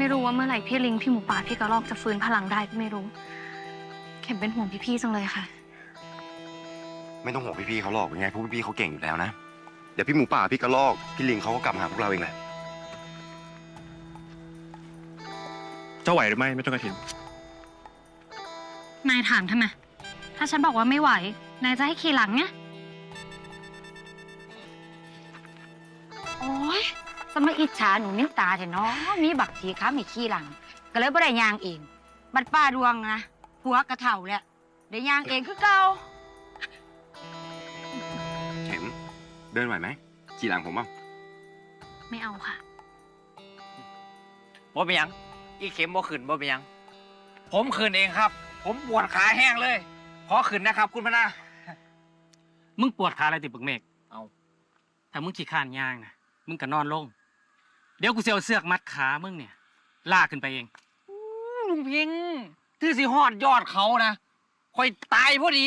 ไม่รู้ว่าเมื่อไหร่พี่ลิง พี่หมูป่า พี่กระรอกจะฟื้นพลังได้ก็ไม่รู้ เข็มเป็นห่วงพี่ๆจังเลยค่ะ ไม่ต้องห่วงพี่ๆเขาหรอกยังไงพวกพี่ๆเขาเก่งอยู่แล้วนะ เดี๋ยวพี่หมูป่า พี่กระลอก พี่ลิงเขาก็กลับมาหาพวกเราเองแหละ เจ้าไหวหรือไม่ไม่ต้องกระถิน นายถามทำไม ถ้าฉันบอกว่าไม่ไหว นายจะให้ขี่หลังเนี่ สมัยอิจฉาหนูนิ้วตาเถอะเนาะมีบักทีค้ามีขี้หลัง ก็เลยบ่ได้ยางเอง บัดป้าดวงนะหัวกระเถ่าแหละได้ยางเองคือเก่าเข็มเดินไหวไหมขี่หลังผมบ้างไม่เอาค่ะ บ่เป็นหยัง อีเข็มบ่ขึ้นบ่เป็นหยัง ผมขึ้นเองครับ ผมปวดขาแห้งเลย ขอขึ้นนะครับ คุณพนามึงปวดขาอะไรติดปึกเมฆเอา ถ้ามึงขี้ข้านย่างนะมึงก็นอนลง เดี๋ยวกูจะเอาเสือกมัดขามึงเนี่ย ลากขึ้นไปเองลุงพิงถือสิหอดยอดเขานะคอยตายพอดี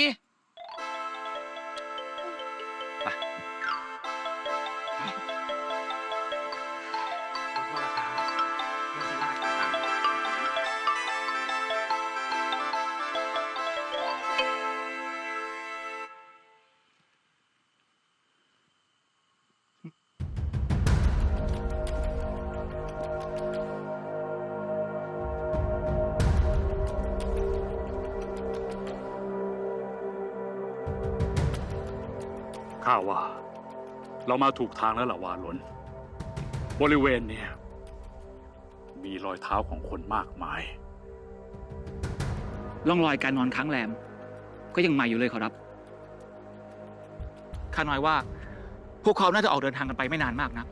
ข้าว่า เรามาถูกทางแล้วล่ะวาลน บริเวณเนี่ย มีรอยเท้าของคนมากมาย ร่องรอยการนอนค้างแรม ก็ยังใหม่อยู่เลยขอรับ ข้าน้อยว่า พวกเขาน่าจะออกเดินทางกันไปไม่นานมากนะ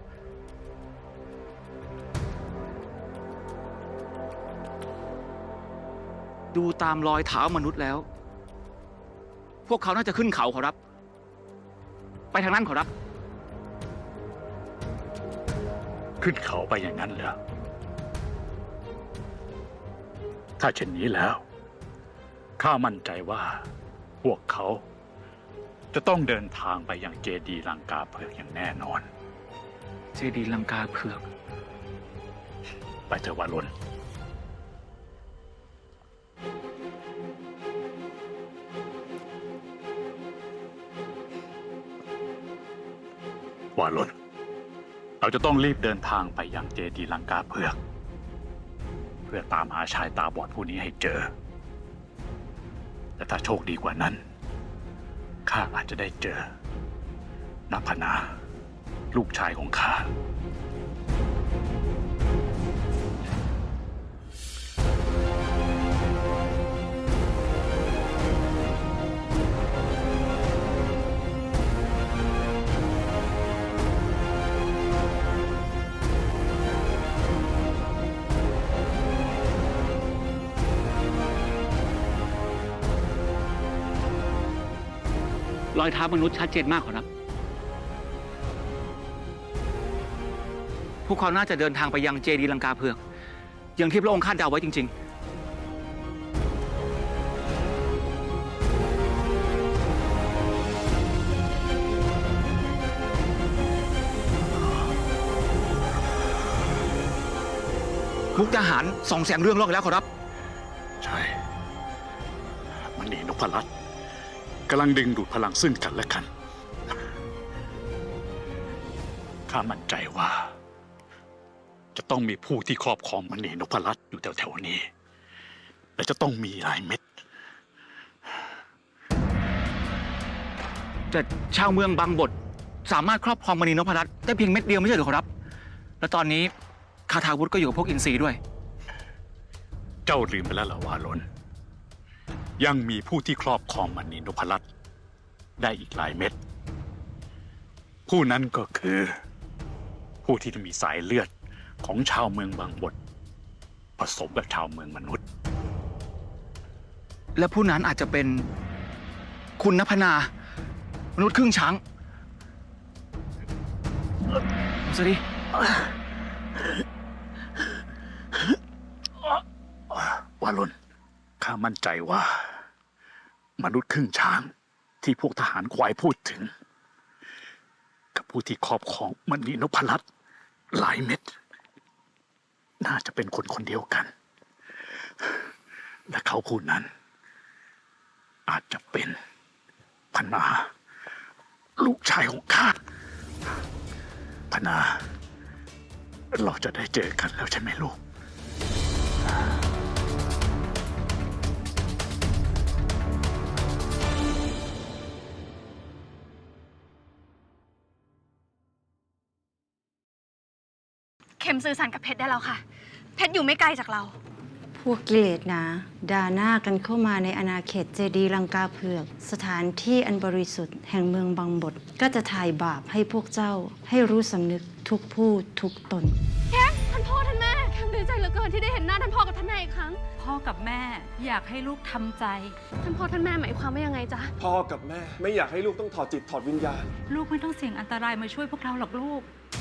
ดูตามรอยเท้ามนุษย์แล้ว พวกเขาน่าจะขึ้นเขาขอรับ ไปทางนั้นขอรับ ขึ้นเขาไปอย่างนั้นเหรอ ถ้าเช่นนี้แล้ว ข้ามั่นใจว่า พวกเขา จะต้องเดินทางไปยังเจดีย์ลังกาเผือกอย่างแน่นอน เจดีย์ลังกาเผือก ไปเถอะวาลน วาลนเราจะต้องรีบเดินทางไปยังเจดีลังกาเผือก เพื่อตามหาชายตาบอดผู้นี้ให้เจอ แต่ถ้าโชคดีกว่านั้น ข้าอาจจะได้เจอนัพนา ลูกชายของข้า รอยเท้ามนุษย์ชัดเจนมากขอรับ พวกเขาน่าจะเดินทางไปยังเจดีลังกาเผือก อย่างที่พระองค์คาดเดาไว้จริง ๆมุกทหารส่องแสงเรื่องโลกแล้วขอรับ ใช่ มันหนีนพรัตน์ กำลังดึงดูดพลังซึ่งกันและกัน ข้ามั่นใจว่า จะต้องมีผู้ที่ครอบครองมณีนพรัตน์อยู่แถวๆนี้ และจะต้องมีหลายเม็ด แต่ชาวเมืองบางบทสามารถครอบครองมณีนพรัตน์ได้เพียงเม็ดเดียวไม่ใช่เหรือครับ และตอนนี้คาถาวุธก็อยู่กับพวกอินทรีด้วย เจ้าลืมไปแล้วเหรอวาลน ยังมีผู้ที่ครอบครองมณีนพรัตน์ได้อีกหลายเม็ด ผู้นั้นก็คือ ผู้ที่มีสายเลือดของชาวเมืองบางบทผสมกับชาวเมืองมนุษย์ และผู้นั้นอาจจะเป็นคุณนพนา มนุษย์ครึ่งช้างสวัสดีวาลนข้ามั่นใจว่า มนุษย์ครึ่งช้าง ที่พวกทหารควายพูดถึง กับผู้ที่ครอบครองมณีนพรัตน์หลายเม็ด น่าจะเป็นคนคนเดียวกัน และเขาผู้นั้น อาจจะเป็นพนา ลูกชายของข้าพนา เราจะได้เจอกันแล้วใช่ไหมลูก ข็มสื่อสารกับเพชรได้แล้วค่ะ เพชรอยู่ไม่ไกลจากเรา พวกกิเลสนะด่าหน้ากันเข้ามาในอาณาเขตเจดีย์ลังกาเผือก สถานที่อันบริสุทธิ์แห่งเมืองบางบท ก็จะถ่ายบาปให้พวกเจ้า ให้รู้สำนึกทุกผู้ทุกตนท่านพ่อท่านแม่แคมดีใจเหลือเกินที่ได้เห็นหน้าท่านพ่อกับท่านแม่อีกครั้ง พ่อกับแม่อยากให้ลูกทำใจ ท่านพ่อท่านแม่หมายความว่ายังไงจ๊ะ พ่อกับแม่ ไม่อยากให้ลูกต้องถอดจิตถอดวิญญาณ ลูกไม่ต้องเสี่ยงอันตรายมาช่วยพวกเราหรอกลูกพากันเจือ